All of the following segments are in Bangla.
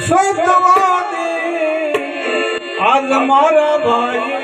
સતવાદી આજ મારા ભાઈ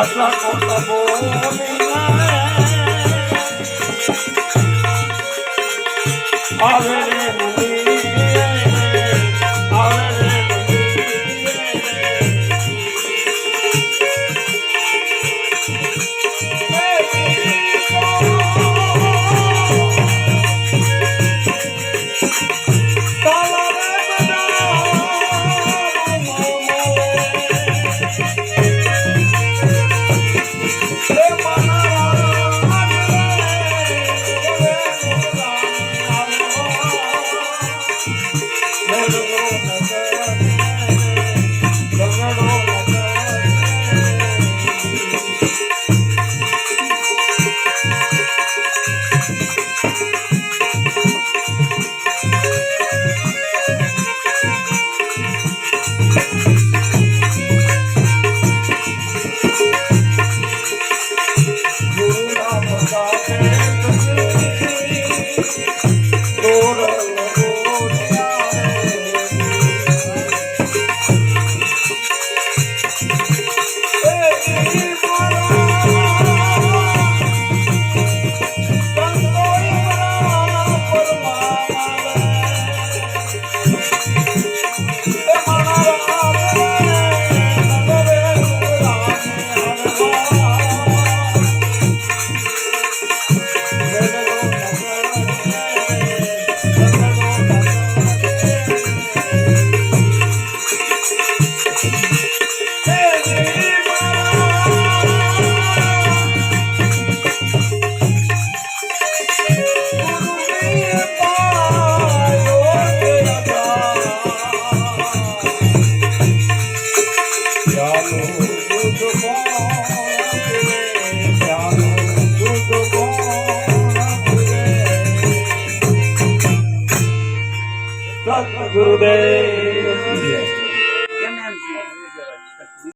আশা কথা বলি না আরে